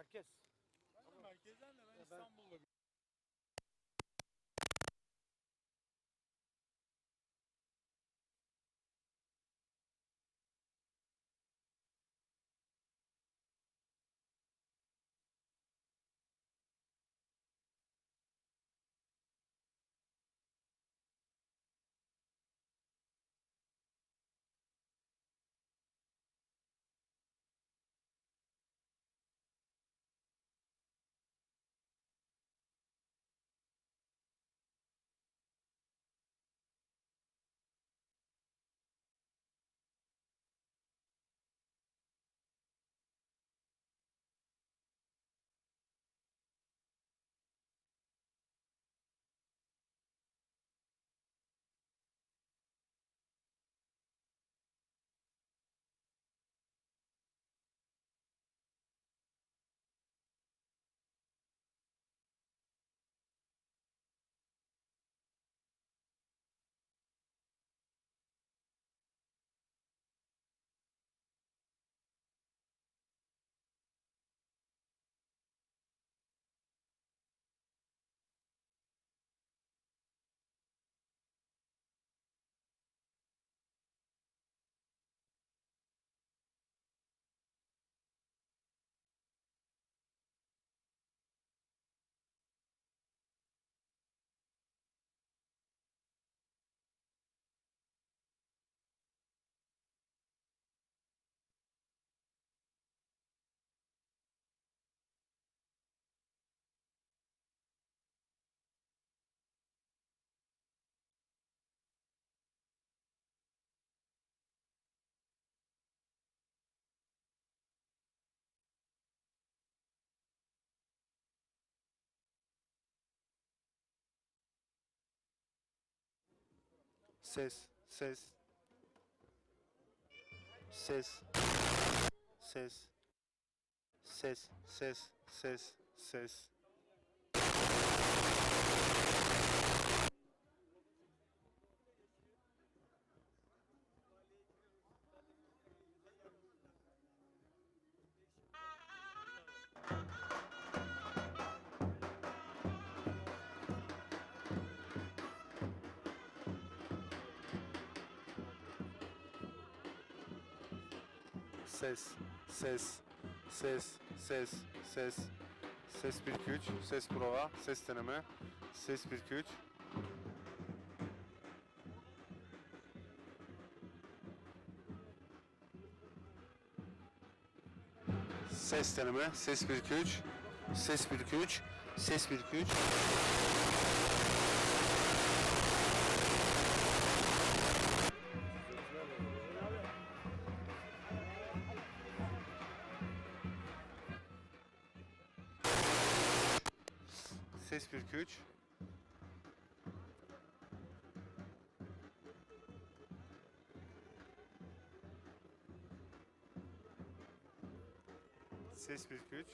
Merkez. Ben de merkezden de ben İstanbul'da Ses, ses. Ses. Ses. Ses, ses, ses, ses. Ses, ses, ses, ses, ses. Ses 1 2 3, ses prova, ses deneme. Ses 1 2 3. Ses deneme, ses 1 2 3. Ses 1 2 3, ses 1 2 3. Ses 1 2 3.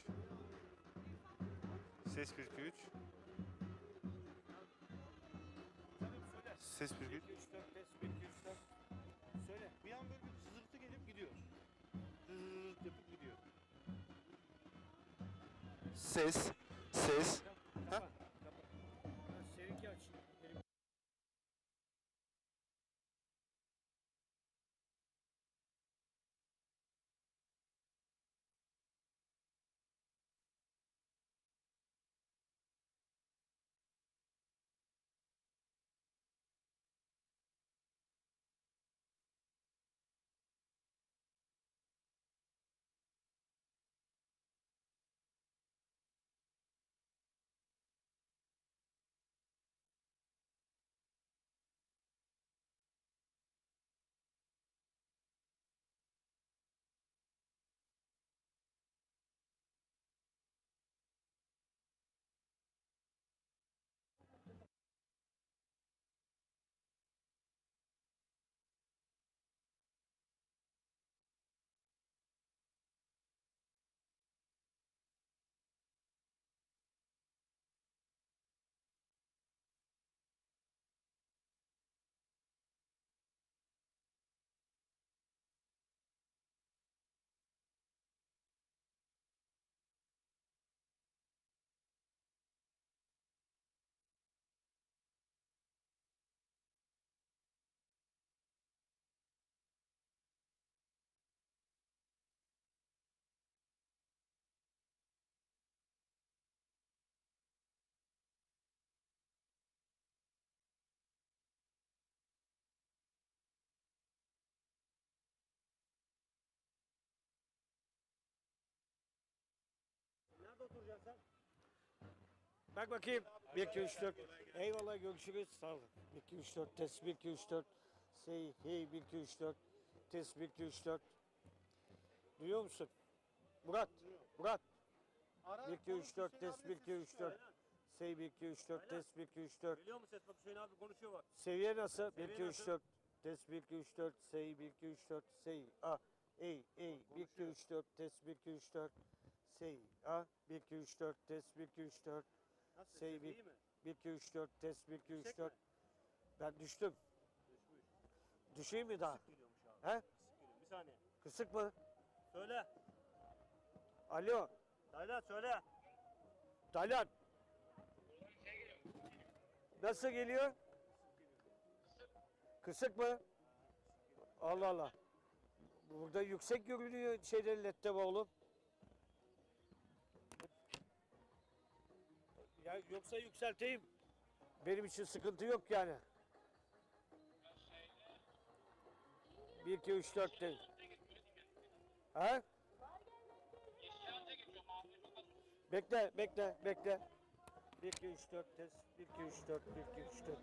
Ses 1 2 3. Ses 1 2 3. Ses 1 2 3. 3 4 5 1 2 3 4. Söyle. Bir an böyle bir zırtı gelip gidiyor. Zırt yapıp gidiyor. Ses, ses. Bak bakayım. 1 2 3 4. Eyvallah görüşürüz. Sağ olun. 1 2 3 4 test 1 2 3 4. Say hey 1 2 3 4. Test 1 2 3 4. Duyuyor musun? Murat. Murat. 1 2 3 4 test 1 2 3 4. Say 1 2 3 4 test 1 2 3 4. Geliyor mu ses? Bak Hüseyin abi konuşuyor bak. Seviye nasıl? 1 Seviye 2 3 nasıl? 4. Test 1 2 3 4. Say 1 2 3 4. Say a. Ey ey 1 2 3 4 test 1 2 3 4. Say a 1 2 3 4 test 1 2 3 4. Nasıl? Şey, bir- iyi mi? 1 2 3 4 test 1 2 3 Yüksek 4. Ben düştüm. Düşeyim mi daha? Geliyormuş abi. He? Geliyor. Bir saniye. Kısık mı? Söyle. Alo. Taylan söyle. Taylan. Nasıl geliyor? Kısık mı? Allah Allah. Burada yüksek görünüyor şeyde lette oğlum. Ya yoksa yükselteyim. Benim için sıkıntı yok yani. 1 2 3 4 değil. Ha? Bekle, bekle, bekle. 1 2 3 4 test. 1 2 3 4 1 2 3 4.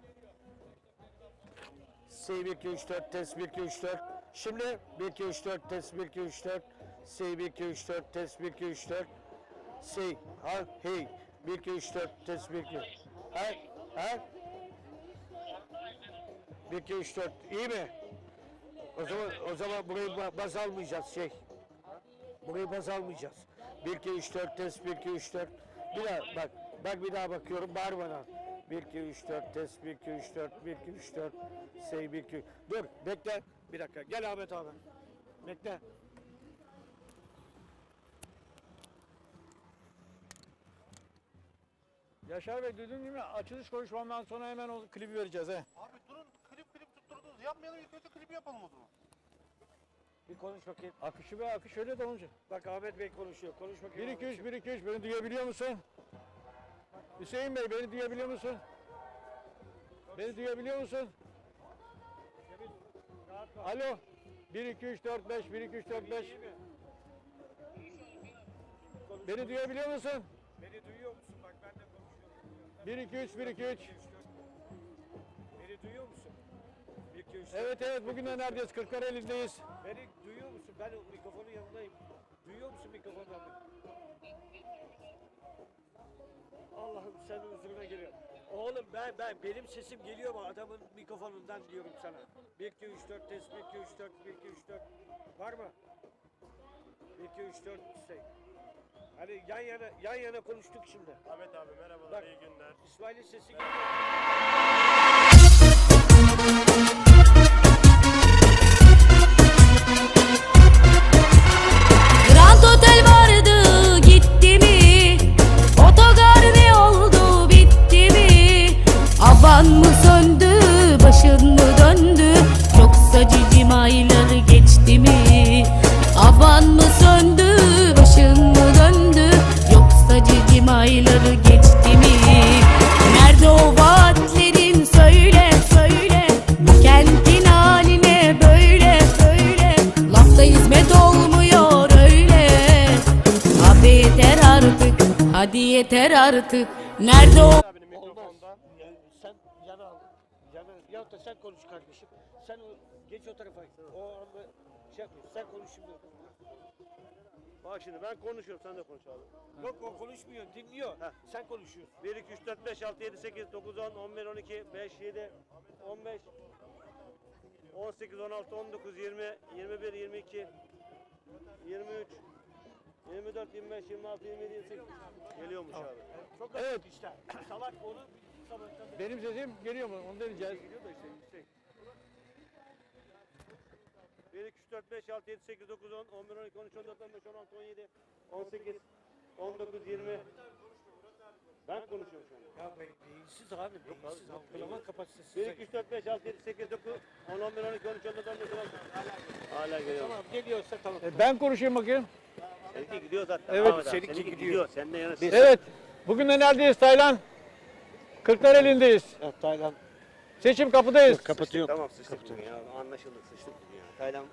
C 1 2 3 4 test 1 2 3 4. Şimdi 1 2 3 4 test 1 2 3 4. C 1 2 3 4 test 1 2 3 4. C ha hey 1 2 3 4 test 1 2. Ha ha 1 2 3 4 iyi mi? O zaman o zaman burayı ba- baz almayacağız şey. Burayı baz almayacağız. 1 2 3 4 test 1 2 3 4. Bir daha bak. Bak bir daha bakıyorum bağır bana. 1 2 3 4 test 1 2 3 4 1 2 3 4 say 1 2 Dur bekle. Bir dakika. Gel Ahmet abi. Bekle. Yaşar Bey değil mi? Açılış konuşmamdan sonra hemen o klibi vereceğiz he. Abi durun klip klip tutturdunuz. Yapmayalım ilk önce klibi yapalım o zaman. Bir konuş bakayım. Akışı be akış öyle de olunca. Bak Ahmet Bey konuşuyor. Konuş 1 bakayım. 2 3 1 2 3 beni duyabiliyor musun? Hüseyin Bey beni duyabiliyor musun? Beni duyabiliyor musun? Alo. 1 2 3 4 5 1 2 3 4 5 Beni duyabiliyor musun? Beni duyuyor musun? 1 2 3 1 2 3 Beni duyuyor musun? 1 2 3 Evet evet bugün de neredeyiz? Kırklareli'ndeyiz. Beni duyuyor musun? Ben mikrofonun yanındayım. Duyuyor musun mikrofondan beni? Allah'ım senin huzuruna geliyorum. Oğlum ben ben benim sesim geliyor mu adamın mikrofonundan diyorum sana. 1 2 3 4 test 1 2 3 4 1 2 3 4 var mı? 1 2 3 4 şey. Hani yan yana yan yana konuştuk şimdi. Ahmet abi merhabalar. Bak. iyi günler. İsmail'in sesi geliyor. Artık Nerede o Abinin mikrofonda. Yani sen yana al. Yana, ya da sen konuş kardeşim. Sen o, geç o tarafa. O anda şey yapma. Sen konuş şimdi. Bak şimdi ben konuşuyorum sen de konuş abi. Yok o konuşmuyor. Dinliyor. Heh. Sen konuşuyorsun. 1 2 3 4 5 6 7 8 9 10 11 12 5 7 15 18 16 19 20 21 22 23 24 25 26 27 28 geliyormuş abi. Çok Evet. evet. işte. Salak onu sabahtan beri- Benim sesim geliyor mu? Onu deneyeceğiz. Geliyor da işte yüksek. 1 2 3 4 5 6 7 8 9 10 11 12 13 14 15 16 17 18 19 20 ben konuşuyorum şu an. Ya be, beyinsiz abi. Beyinsiz algılama kapasitesi. 1 2 3 4 5 6 7 8 9 10 11 12 13 14 15 16 Hala geliyor. Tamam geliyorsa tamam. E, ben konuşayım bakayım. Seninki gidiyor zaten. Evet, Ahmet abi, seninki gidiyor. Sen de yana Evet. Bugün de neredeyiz Taylan? Kırklareli'ndeyiz. Evet, Taylan. Seçim kapıdayız. Kapatıyorum. Tamam sıçtık bugün ya. Anlaşıldı sıçtık bugün ya. Taylan